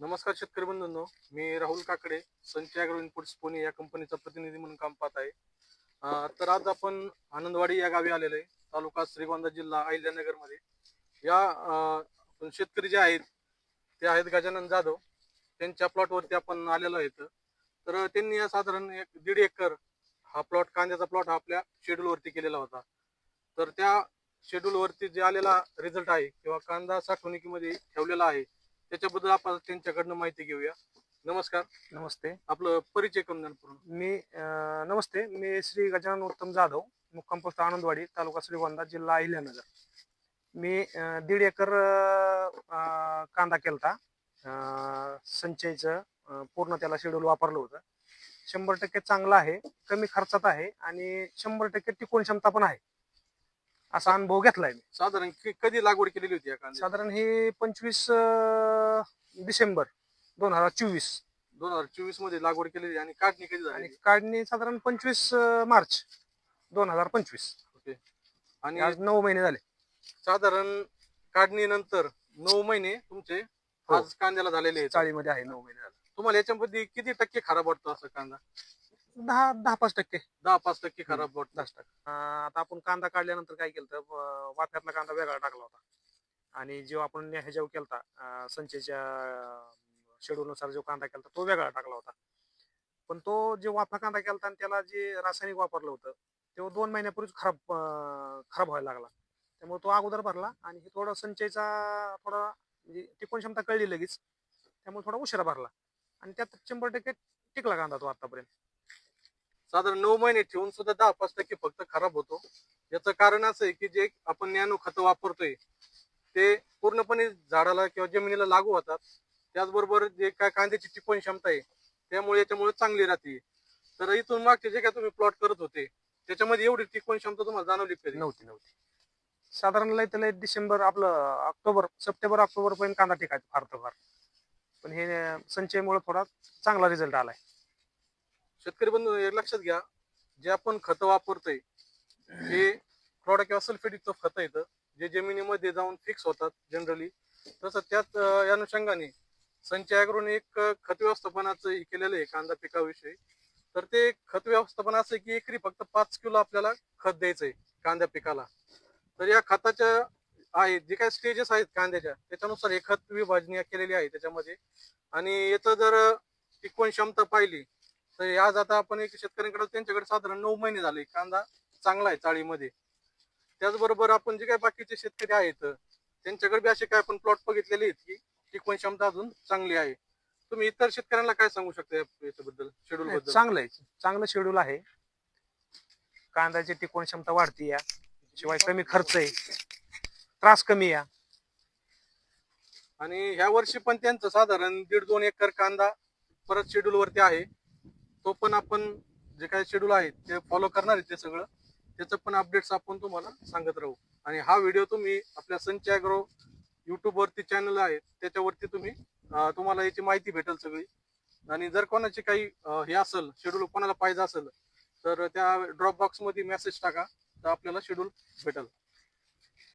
नमस्कार शेतकरी बंधूंनो मी राहुल काकडे संचय अॅग्रो इनपुट्स पुणे या कंपनीचा प्रतिनिधी म्हणून काम पाहत आहे. तर आज आपण आनंदवाडी या गावी आलेलो आहे तालुका श्रीगोंदा जिल्हा अहिल्यानगरमध्ये. या शेतकरी जे आहेत ते आहेत गजानन जाधव. त्यांच्या प्लॉटवरती आपण आलेलो आहेत तर त्यांनी या साधारण एक दीड एकर हा प्लॉट कांद्याचा प्लॉट हा आपल्या शेड्यूलवरती केलेला होता. तर त्या शेड्यूलवरती जे आलेला रिझल्ट आहे किंवा कांदा साठवणुकीमध्ये ठेवलेला आहे त्याच्याबद्दल आपण त्यांच्याकडनं माहिती घेऊया. नमस्कार. नमस्ते. आपलं परिचय करून द्या ना पूर्ण. मी अं, नमस्ते. मी श्री गजानन उत्तम जाधव मुक्काम पोस्ट आनंदवाडी तालुका श्रीगोंदा जिल्हा अहिल्यानगर. मी अं, दीड एकर अं, कांदा केलता. अं, संचयचं अं, पूर्ण त्याला शेड्यूल वापरलं होतं. शंभर टक्के चांगलं आहे कमी खर्चात आहे आणि शंभर टक्के टिकवून क्षमता पण आहे. असा अनुभव घेतलाय मी. साधारण कि- कधी लागवड केलेली होती या कांद्याची? साधारण ही पंचवीस अं, डिसेंबर दोन हजार चोवीस. दोन हजार चोवीसमध्ये लागवड केलेली आणि काढणी कधी आणि झाली काढणी साधारण पंचवीस मार्च दोन हजार पंचवीस. आणि आज नऊ महिने झाले. साधारण काढणीनंतर नऊ महिने तुमचे हो. आज कांद्याला झालेले आहेत. चाळीमध्ये आहे नऊ महिने झाले. तुम्हाला याच्यामध्ये किती टक्के खराब वाटतो असं कांदा? दहा दहा पाच टक्के. दहा पाच टक्के खराब वाटतो दहा टक्के. अं, आता आपण कांदा काढल्यानंतर काय केलं तर वाफ्यातला कांदा वेगळा टाकला होता. आणि जो आपण ह्याच्यावर केलता अं, संचयच्या शेड्यूल नुसार जो कांदा केलता तो वेगळा टाकला होता. पण तो जे वाफा कांदा केलता आणि त्याला जे रासायनिक वापरलं होतं तो दोन महिन्यापूर्वीच खराब अं, खराब व्हायला लागला. त्यामुळे तो अगोदर भरला आणि हे थोडं संचयचा थोडा म्हणजे टिकवण क्षमता कळली लगेच. त्यामुळे थोडा उशिरा भरला. आणि त्यात शंभर टक्के टिकला कांदा तो आतापर्यंत. साधारण नऊ महिने ठेवून सुद्धा दहा पाच टक्के फक्त खराब होतो. याचं कारण असं आहे की जे आपण नॅनो खतं वापरतोय ते पूर्णपणे झाडाला किंवा जमिनीला लागू होतात. त्याचबरोबर जे काय कांद्याची टिपण क्षमता आहे त्यामुळे याच्यामुळे चांगली राहते. तर इथून मागचे जे काय तुम्ही प्लॉट करत होते त्याच्यामध्ये एवढी टिकवण क्षमता तुम्हाला जाणवली कधी? नव्हती नव्हती. साधारण लय त्याला डिसेंबर आपलं ऑक्टोबर सप्टेंबर ऑक्टोबर पर्यंत कांदा टिकायचा फार तर फार. पण हे संचयमुळे थोडा चांगला रिझल्ट आलाय. शेतकरी बंधू हे लक्षात घ्या. जे आपण खतं वापरतोय हे क्लोरा किंवा सल्फेटिकचं खतं येतं जे जमिनीमध्ये जाऊन फिक्स होतात जनरली तसं त्यात या अनुषंगाने संचय अॅग्रोने एक खत व्यवस्थापनाचं हे केलेलं आहे कांदा पिकाविषयी. तर ते खत व्यवस्थापन असं की एकरी फक्त पाच किलो आपल्याला खत द्यायचं आहे कांद्या पिकाला. तर या खताच्या आहेत जे काही स्टेजेस आहेत कांद्याच्या त्याच्यानुसार हे खत विभाजनी केलेली आहे त्याच्यामध्ये. आणि याचं जर टिकवण क्षमता पाहिली तर आज आता आपण एक शेतकऱ्यांकडे त्यांच्याकडे साधारण नऊ महिने झाले. कांदा चांगला आहे चाळीमध्ये. त्याचबरोबर आपण जे काही बाकीचे शेतकरी आहेत त्यांच्याकडे बी असे काय आपण प्लॉट बघितलेले आहेत की टिकवण क्षमता अजून चांगली आहे. तुम्ही इतर शेतकऱ्यांना काय सांगू शकता याच्याबद्दल शेड्यूल बद्दल? चांगलं आहे. चांगलं शेड्यूल आहे. कांद्याची टिकवण क्षमता वाढती या. शिवाय कमी खर्च आहे. त्रास कमी या. आणि ह्या वर्षी पण त्यांचं साधारण दीड दोन एकर कांदा परत शेड्यूल वरती आहे. तो पण आपण जे काही शेड्यूल आहे ते फॉलो करणार आहे ते सगळं. त्याचं पण अपडेट्स आपण तुम्हाला सांगत राहू. आणि हा व्हिडिओ तुम्ही आपल्या संचय अॅग्रो युट्यूबवरती चॅनल आहे त्याच्यावरती तुम्ही तुम्हाला याची माहिती भेटेल सगळी. आणि जर कोणाची काही हे असेल शेड्यूल कोणाला पाहिजे असेल तर त्या ड्रॉप बॉक्समध्ये मेसेज टाका तर आपल्याला शेड्यूल भेटेल.